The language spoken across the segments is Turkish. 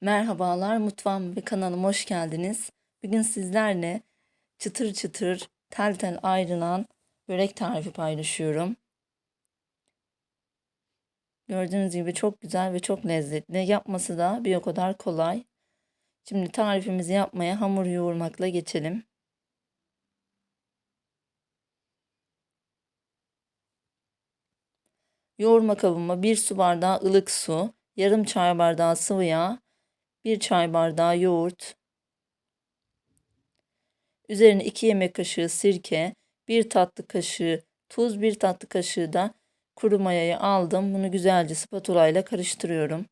Merhabalar, mutfağım ve kanalıma hoş geldiniz. Bugün sizlerle çıtır çıtır, tel tel ayrılan börek tarifi paylaşıyorum. Gördüğünüz gibi çok güzel ve çok lezzetli. Yapması da bir o kadar kolay. Şimdi tarifimizi yapmaya hamur yoğurmakla geçelim. Yoğurma kabıma 1 su bardağı ılık su, yarım çay bardağı sıvı yağ, 1 çay bardağı yoğurt, üzerine 2 yemek kaşığı sirke, 1 tatlı kaşığı tuz, 1 tatlı kaşığı da kuru mayayı aldım. Bunu güzelce spatula ile karıştırıyorum.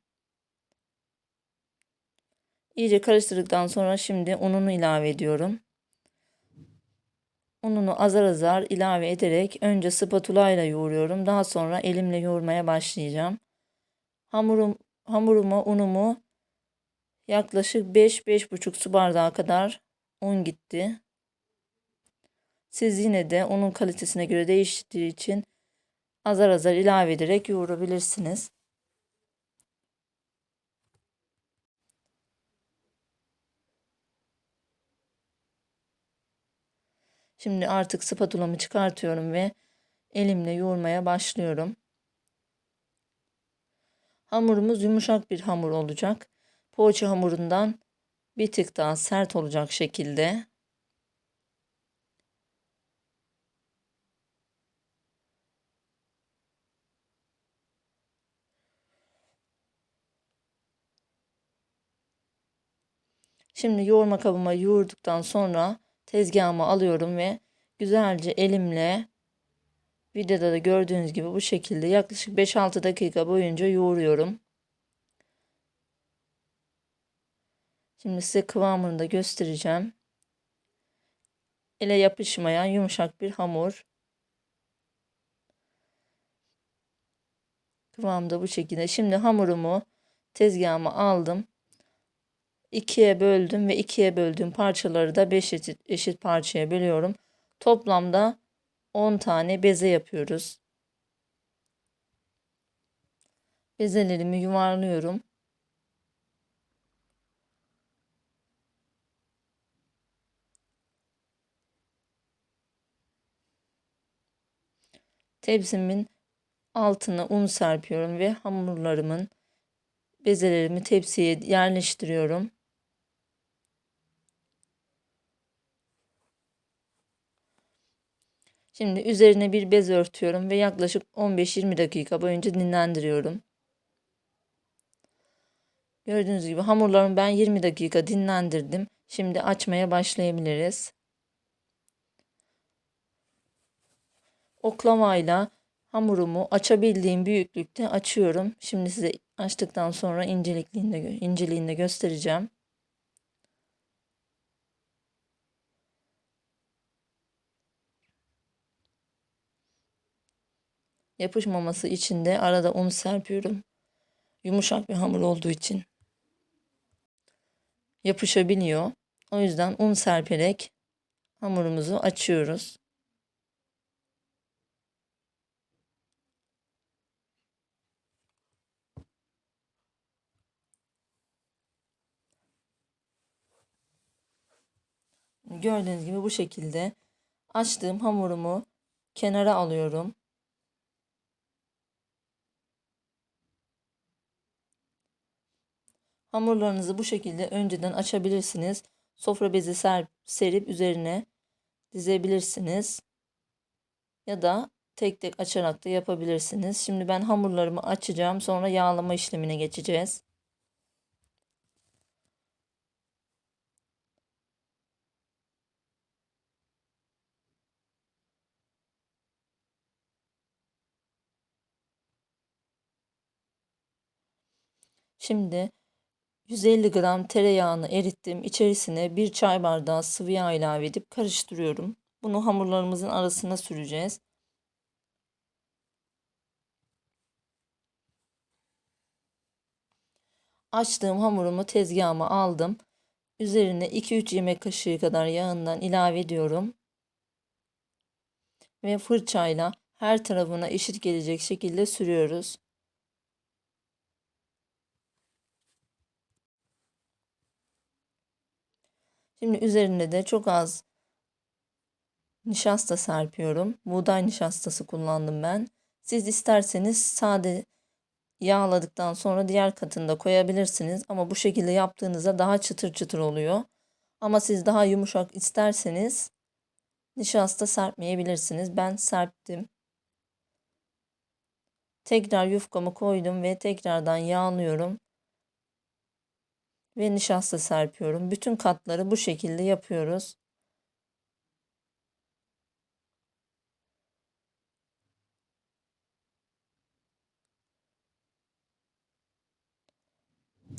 İyice karıştırdıktan sonra şimdi ununu ilave ediyorum. Ununu azar azar ilave ederek önce spatula ile yoğuruyorum. Daha sonra elimle yoğurmaya başlayacağım. Hamurum, hamurumu, unumu yaklaşık 5-5,5 su bardağı kadar un gitti. Siz yine de unun kalitesine göre değiştiği için azar azar ilave ederek yoğurabilirsiniz. Şimdi artık spatulamı çıkartıyorum ve elimle yoğurmaya başlıyorum. Hamurumuz yumuşak bir hamur olacak. Poğaça hamurundan bir tık daha sert olacak şekilde. Şimdi yoğurma kabıma yoğurduktan sonra tezgahıma alıyorum ve güzelce elimle videoda da gördüğünüz gibi bu şekilde yaklaşık 5-6 dakika boyunca yoğuruyorum. Şimdi size kıvamını da göstereceğim. Ele yapışmayan yumuşak bir hamur. Kıvam da bu şekilde. Şimdi hamurumu tezgahıma aldım. ikiye böldüm ve ikiye böldüğüm parçaları da 5 eşit, eşit parçaya bölüyorum. Toplamda 10 tane beze yapıyoruz. Bezelerimi yuvarlıyorum. Tepsimin altına un serpiyorum ve hamurlarımın bezelerimi tepsiye yerleştiriyorum. Şimdi üzerine bir bez örtüyorum ve yaklaşık 15-20 dakika boyunca dinlendiriyorum. Gördüğünüz gibi hamurlarımı ben 20 dakika dinlendirdim. Şimdi açmaya başlayabiliriz. Oklamayla hamurumu açabildiğim büyüklükte açıyorum. Şimdi size açtıktan sonra incelikliğinde, inceliğinde göstereceğim. Yapışmaması için de arada un serpiyorum. Yumuşak bir hamur olduğu için yapışabiliyor. O yüzden un serperek hamurumuzu açıyoruz. Gördüğünüz gibi bu şekilde açtığım hamurumu kenara alıyorum. Hamurlarınızı bu şekilde önceden açabilirsiniz. Sofra bezi ser, serip üzerine dizebilirsiniz. Ya da tek tek açarak da yapabilirsiniz. Şimdi ben hamurlarımı açacağım. Sonra yağlama işlemine geçeceğiz. Şimdi 150 gram tereyağını erittim. İçerisine bir çay bardağı sıvı yağ ilave edip karıştırıyorum. Bunu hamurlarımızın arasına süreceğiz. Açtığım hamurumu tezgahıma aldım. Üzerine 2-3 yemek kaşığı kadar yağından ilave ediyorum. Ve fırçayla her tarafına eşit gelecek şekilde sürüyoruz. Şimdi üzerine de çok az nişasta serpiyorum. Buğday nişastası kullandım ben. Siz isterseniz sade yağladıktan sonra diğer katını da koyabilirsiniz. Ama bu şekilde yaptığınızda daha çıtır çıtır oluyor. Ama siz daha yumuşak isterseniz nişasta serpmeyebilirsiniz. Ben serptim. Tekrar yufkamı koydum ve tekrardan yağlıyorum. Ve nişasta serpiyorum. Bütün katları bu şekilde yapıyoruz.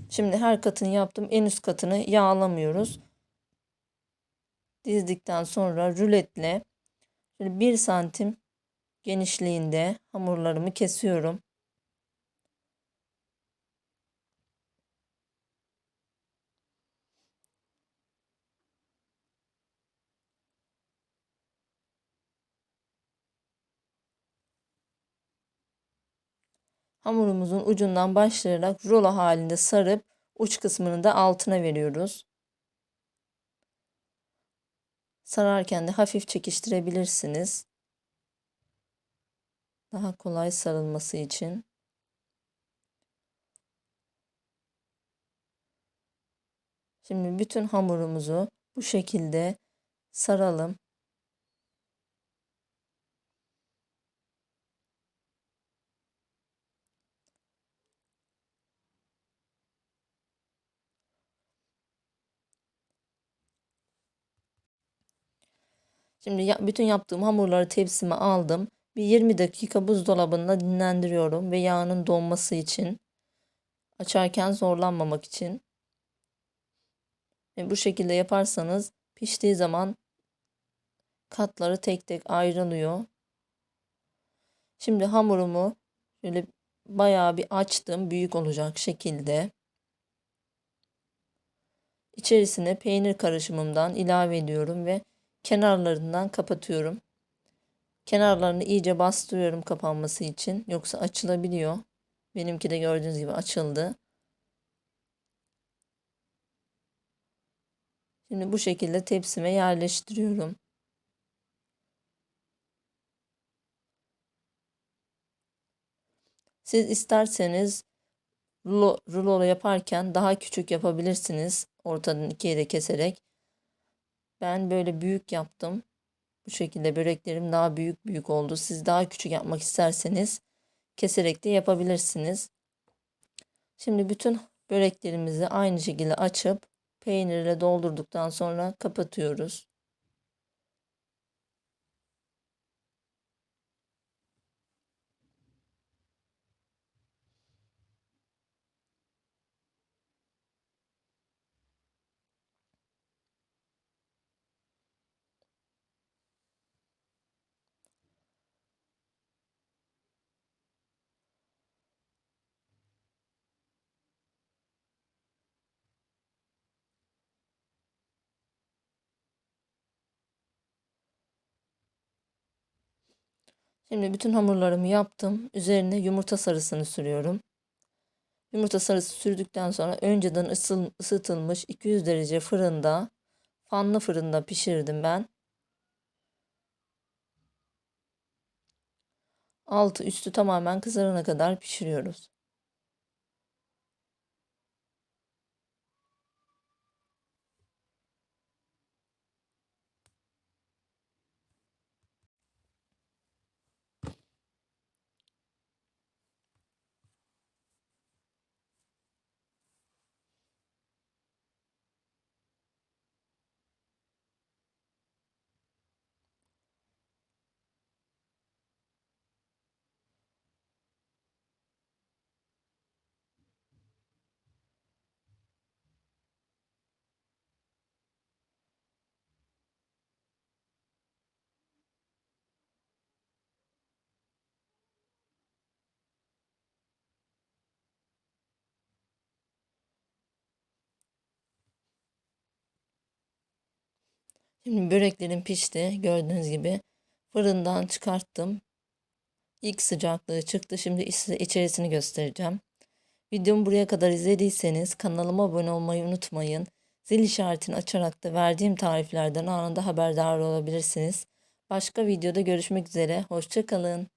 Şimdi her katını yaptım. En üst katını yağlamıyoruz. Dizdikten sonra ruletle şöyle 1 santim genişliğinde hamurlarımı kesiyorum. Hamurumuzun ucundan başlayarak rulo halinde sarıp uç kısmını da altına veriyoruz. Sararken de hafif çekiştirebilirsiniz. Daha kolay sarılması için. Şimdi bütün hamurumuzu bu şekilde saralım. Şimdi ya, bütün yaptığım hamurları tepsime aldım. Bir 20 dakika buzdolabında dinlendiriyorum ve yağının donması için. Açarken zorlanmamak için. Ve bu şekilde yaparsanız piştiği zaman katları tek tek ayrılıyor. Şimdi hamurumu şöyle bayağı bir açtım. Büyük olacak şekilde. İçerisine peynir karışımımdan ilave ediyorum ve kenarlarından kapatıyorum. Kenarlarını iyice bastırıyorum kapanması için. Yoksa açılabiliyor. Benimki de gördüğünüz gibi açıldı. Şimdi bu şekilde tepsime yerleştiriyorum. Siz isterseniz rulo, rulo yaparken daha küçük yapabilirsiniz. Ortadan ikiye de keserek. Ben böyle büyük yaptım. Bu şekilde böreklerim daha büyük büyük oldu. Siz daha küçük yapmak isterseniz keserek de yapabilirsiniz. Şimdi bütün böreklerimizi aynı şekilde açıp peynirle doldurduktan sonra kapatıyoruz. Şimdi bütün hamurlarımı yaptım. Üzerine yumurta sarısını sürüyorum. Yumurta sarısı sürdükten sonra önceden ısıtılmış 200 derece fırında, fanlı fırında pişirdim ben. Altı üstü tamamen kızarana kadar pişiriyoruz. Şimdi böreklerim pişti. Gördüğünüz gibi fırından çıkarttım. İlk sıcaklığı çıktı. Şimdi size içerisini göstereceğim. Videomu buraya kadar izlediyseniz kanalıma abone olmayı unutmayın. Zil işaretini açarak da verdiğim tariflerden anında haberdar olabilirsiniz. Başka videoda görüşmek üzere. Hoşça kalın.